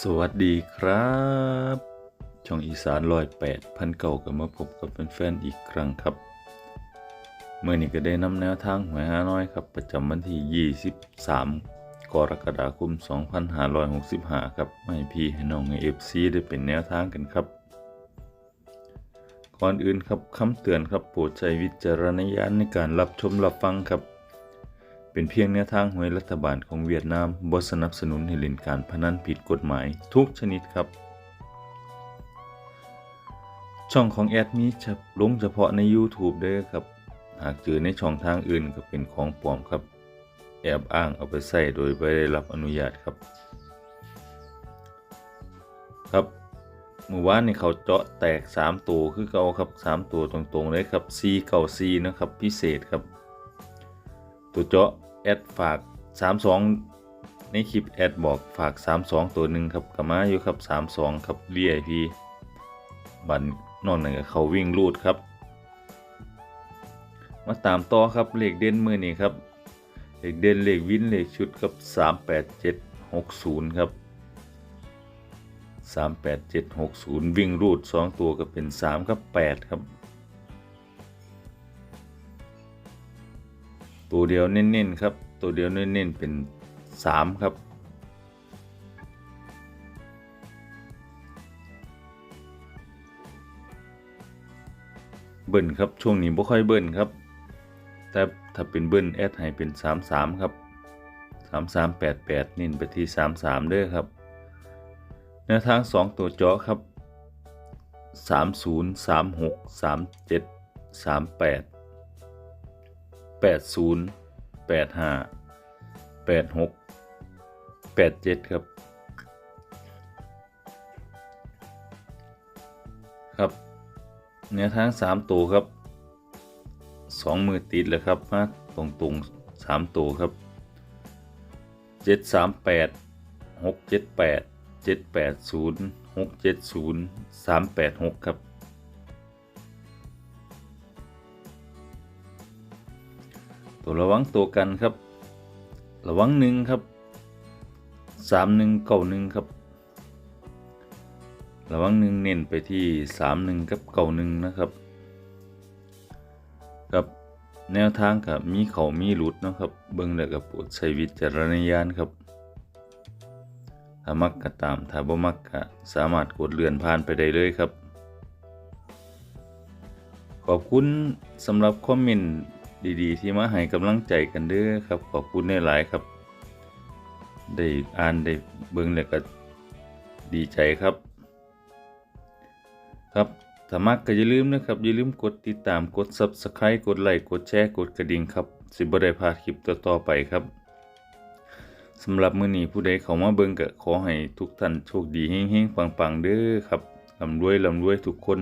สวัสดีครับ ช่องอีสานร้อยแปดพันเก่ากับมาพบกับแฟนๆอีกครั้งครับ เมื่อนี้ก็ได้นำแนวทางหวยฮาน้อยครับ ประจำวันที่ 23 กรกฎาคม 2565 ครับมาให้พี่ให้น้องใน FC ได้เป็นแนวทางกันครับ ก่อนอื่นครับคำเตือนครับโปรดใช้วิจารณญาณในการรับชมรับฟังครับ เป็นเพียงแนวทางหวยรัฐบาลของเวียดนามบ่สนับสนุนให้เล่นการพนันผิดกฎหมายทุกชนิดครับ ช่องของแอดมีจะลงเฉพาะใน YouTube เด้อครับ หากเจอในช่องทางอื่นก็เป็นของปลอมครับ แอบอ้างเอาไปใส่โดยไม่ได้รับอนุญาตครับ ครับเมื่อวานนี่เขาเจาะแตก 3 ตัวคือเขาครับ 3 ตัวตรงๆเลยครับ C เก่า C นะครับพิเศษครับ ตัวเจาะ แอดฝาก32 ในคลิปแอดบอกฝาก 32 ตัวหนึ่งครับกับมาอยู่ครับ 32 ครับ VIP บันนอกนั้นก็เขาวิ่งรูดครับ มาตามต่อครับเลขเด่นมือนี้ครับเลขเด่นเลขวินเลขชุดครับ 38760 ครับ 38760 วิ่งรูด 2 ตัวก็เป็น 3 กับ 8 ครับ ตัวเดียวเน้นๆครับ ตัวเดียวเน้นๆเป็น 3 ครับ เบิ้ลครับช่วงนี้บ่ค่อยเบิ้ลครับ แต่ถ้าเป็นเบิ้ลแอดให้เป็น 33 ครับ 3388เน้นไปที่ 33เด้อครับแนวทาง 2 ตัวจาะครับ 30 36 37 38 80 85 86 87 ครับ ครับแนวทาง 3 ตัวครับ 2 มือติดเลยครับมาตรงตรง3ตัวครับ 738 678 780 670 386 ครับ ตัวระวังตัวกันครับ ระวังหนึ่งครับสามหนึ่งเก้าหนึ่งครับ ระวังหนึ่งเน้นไปที่สามหนึ่งกับเก้าหนึ่งนะครับครับแนวทางกับมีเขามีหลุดนะครับ เบิ่งแล้วกับโปรดใช้วิจารณญาณครับถ้ามักก็ตามถ้าบ่มักก็สามารถกดเลื่อนผ่านไปได้เลยครับ ขอบคุณสำหรับคอมเมนต์ ดีๆ ที่มาให้กำลังใจกันเด้อครับ ขอบคุณหลายๆครับ ได้อ่านได้เบิ่งแล้วก็ดีใจครับ ครับถ้ามักก็อย่าลืมนะครับ อย่าลืมกดติดตามกด Subscribe กดไลค์กดแชร์กดกระดิ่งครับ สิบ่ได้พลาดคลิปต่อๆไปครับสำหรับมื้อนี้ผู้ใดเข้ามาเบิ่งก็ขอให้ทุกท่านโชคดีเฮงๆปังๆเด้อครับร่ำรวยร่ำรวยทุกคน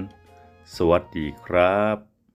สวัสดีครับ